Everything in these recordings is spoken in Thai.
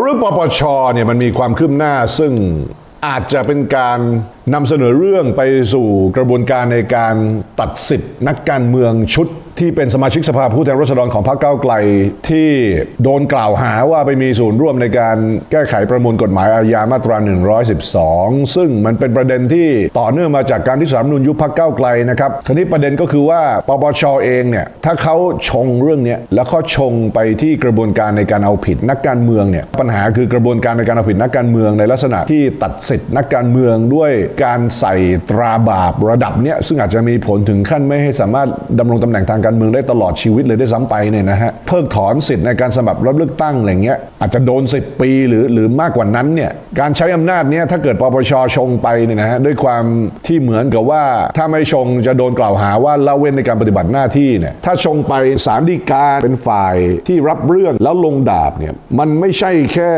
เรื่องปปชเนี่ยมันมีความคืบหน้าซึ่งอาจจะเป็นการ นำเสนอเรื่องไปสู่กระบวนการในการตัดสิทธิ์นักการเมืองชุดที่เป็นสมาชิกสภาผู้แทนราษฎรของพรรคก้าวไกล ที่โดนกล่าวหาว่าไปมีส่วนร่วมในการแก้ไขประมวลกฎหมายอาญามาตรา 112 ซึ่งมันเป็นประเด็นที่ต่อเนื่องมาจากการที่สามนุนยุบพรรคก้าวไกลนะครับคราวนี้ประเด็นก็คือว่าปปชเองเนี่ยถ้าเขาชงเรื่องนี้แล้วเขาชงไปที่กระบวนการในการเอาผิดนักการเมืองเนี่ยปัญหาคือกระบวนการในการเอาผิดนักการเมืองในลักษณะที่ตัดสิทธิ์นักการเมืองด้วยการใส่ตราบาประดับเนี้ยซึ่งอาจจะมีผลถึงขั้นไม่ให้สามารถดำรงตำแหน่งทางการเมืองได้ตลอดชีวิตเลยได้ซ้ำไปเนี่ยนะฮะเพิกถอนสิทธิ์ในการสมัครรับเลือกตั้งอะไรเงี้ยอาจจะโดน 10 ปีหรือหรือมากกว่านั้นเนี่ยการใช้อำนาจเนี้ยถ้าเกิดปปชชงไปเนี่ยนะฮะด้วยความที่เหมือนกับว่าถ้าไม่ชงจะโดนกล่าวหาว่าละเว้นในการปฏิบัติหน้าที่เนี่ยถ้าชงไปศาลฎีกาเป็นฝ่ายที่รับเรื่องแล้วลงดาบเนี่ยมันไม่ใช่แค่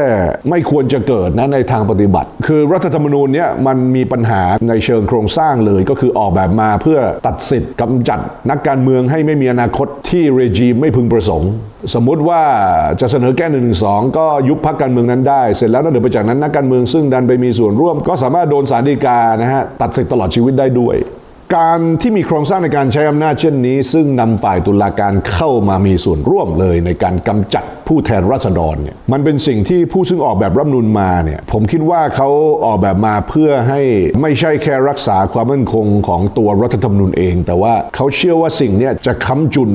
ไม่ควรจะเกิดนะในทางปฏิบัติ คือรัฐธรรมนูญเนี่ยมันมีปัญหาในเชิงโครงสร้างเลยก็คือออกแบบมาเพื่อตัดสิทธิ์กำจัดนักการเมืองให้ไม่มีอนาคตที่เรจีมไม่พึงประสงค์ สมมุติว่าจะเสนอแก้หนึ่งหนึ่งสองก็ยุบพักการเมืองนั้นได้ เสร็จแล้วนอกเหนือไปจากนั้นนักการเมืองซึ่งดันไปมีส่วนร่วม ก็สามารถโดนสารดีกานะฮะตัดสิทธิ์ตลอดชีวิตได้ด้วย การที่มีโครงสร้างในการใช้อำนาจเช่นนี้ ซึ่งนำฝ่ายตุลาการเข้ามามีส่วนร่วมเลยในการกำจัดผู้แทนราษฎรเนี่ยมันเป็นสิ่งที่ผู้ซึ่งออกแบบรัฐนูญมาเนี่ยผมคิดว่าเขาออกแบบมาเพื่อให้ไม่ใช่แค่รักษาความมั่นคงของตัวรัฐธรรมนูญเอง แต่ว่าเขาเชื่อว่าสิ่งนี้จะค้ำจุน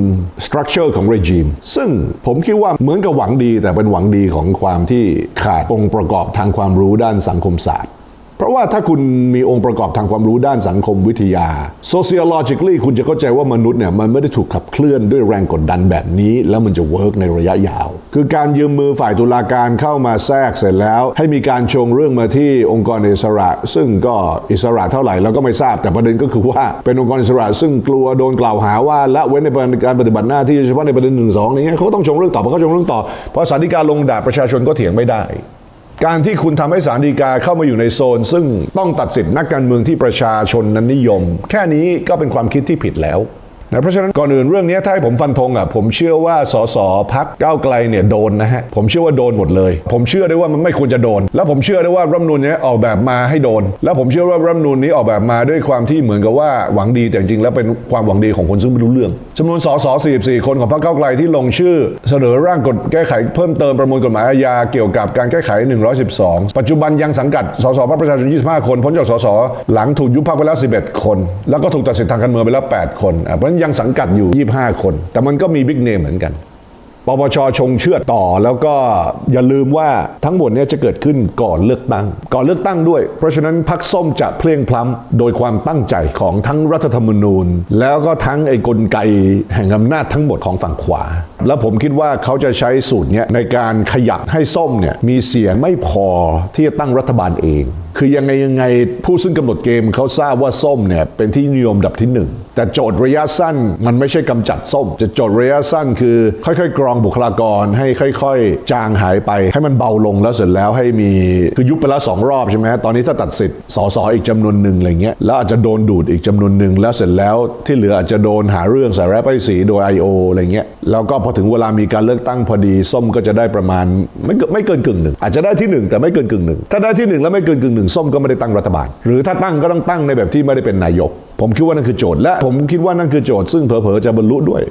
สตรัคเจอร์ของเรจิมซึ่งผมคิดว่าเหมือนกับหวังดีแต่เป็นหวังดีของความที่ขาดองค์ประกอบทางความรู้ด้านสังคมศาสตร์ เพราะว่าถ้าคุณมีองค์ประกอบทางความรู้ด้านสังคมวิทยา sociologically คุณจะเข้าใจว่ามนุษย์เนี่ยมันไม่ได้ถูกขับเคลื่อนด้วยแรงกดดันแบบนี้ แล้วมันจะเวิร์กในระยะยาว คือการยืมมือฝ่ายตุลาการเข้ามาแทรกเสร็จแล้ว ให้มีการชงเรื่องมาที่องค์กรอิสระ ซึ่งก็อิสระเท่าไหร่เราก็ไม่ทราบแต่ประเด็นก็คือว่าเป็นองค์กรอิสระ ซึ่งกลัวโดนกล่าวหาว่าละเว้นในการปฏิบัติหน้าที่เฉพาะในประเด็นหนึ่งสองนี้ยเขาต้องชงเรื่องต่อเพราะเขาชงเรื่องต่อเพราะสารดีการลงดาบประชาชนก็เถียงไม่ได้ การที่คุณทำให้สารดีกาเข้ามาอยู่ในโซน ซึ่งต้องตัดสิทธินักการเมืองที่ประชาชนนั้นนิยม แค่นี้ก็เป็นความคิดที่ผิดแล้ว นะเพราะฉะนั้นก่อนอื่นเรื่องนี้ถ้าให้ผมฟันธงอะผมเชื่อว่าสสพักก้าวไกลเนี่ยโดนนะฮะผมเชื่อว่าโดนหมดเลย ผมเชื่อได้ว่ามันไม่ควรจะโดน แล้วผมเชื่อได้ว่ารัฐมนูญเนี้ยออกแบบมาให้โดน แล้วผมเชื่อว่ารัฐมนูญนี้ออกแบบมาด้วยความที่เหมือนกับว่าหวังดีแต่จริงแล้วเป็นความหวังดีของคนซึ่งไม่รู้เรื่องจำนวนสส44 คนของพรรคก้าวไกลที่ลงชื่อ เสนอร่างกฎแก้ไขเพิ่มเติมประมวลกฎหมายอาญาเกี่ยวกับการแก้ไข 112 ปัจจุบันยังสังกัดสสพรรคประชาชน 25 คนพ้นจากสสหลังถูกยุบพรรคไปแล้ว 11 คน แล้วก็ถูกตัดสิทธิทางการเมืองไปแล้ว 8 คนเพราะฉะนั้นยังสังกัดอยู่ 25 คน แต่มันก็มีบิ๊กเนมเหมือนกันปปชชงเชื่อต่อแล้วก็อย่าลืมว่าทั้งหมดนี้จะเกิดขึ้นก่อนเลือกตั้ง ก่อนเลือกตั้งด้วย เพราะฉะนั้นพักส้มจะเพลียงพล้ำโดยความตั้งใจของทั้งรัฐธรรมนูญ แล้วก็ทั้งไอ้กลไกแห่งอำนาจทั้งหมดของฝั่งขวา แล้วผมคิดว่าเขาจะใช้สูตรนี้ในการขยับให้ส้มเนี่ยมีเสียงไม่พอที่จะตั้งรัฐบาลเอง คือยังไงยังไงผู้ซึ่งกำหนดเกมเขาทราบว่าส้มเนี่ยเป็นที่นิยมดับที่หนึ่งแต่โจทย์ระยะสั้นมันไม่ใช่กำจัดส้ม จะโจทย์ระยะสั้นคือ ค่อยๆ กรองบุคลากรให้ค่อย ๆ จางหายไป ให้มันเบาลงแล้วเสร็จแล้วให้มีคือยุบไปแล้วสองรอบใช่ไหมตอนนี้ถ้าตัดสิทธิ์สสอีกจำนวนหนึ่งอะไรเงี้ยแล้วอาจจะโดนดูดอีกจำนวนหนึ่งแล้วเสร็จแล้วที่เหลืออาจจะโดนหาเรื่องใส่ร้ายป้ายสีโดย I.O. อะไรเงี้ยแล้วก็พอถึงเวลามีการเลือกตั้งพอดีส้มก็จะได้ประมาณไม่เกินไม่เกินกึ่งหนึ่งอาจจะได้ที่หนึ่งแต่ไม่เกินกึ่งหนึ่งถ้าได้ที่หนึ่งแล้วไม่เกินกึ่งหนึ่งส้มก็ไม่ได้ตั้งรัฐบาล หรือถ้าตั้งก็ต้องตั้งในแบบที่ไม่ได้เป็นนายก ผมคิดว่านั่นคือโจทย์และผมคิดว่านั่นคือโจทย์ซึ่งเผลอๆจะบรรลุด้วย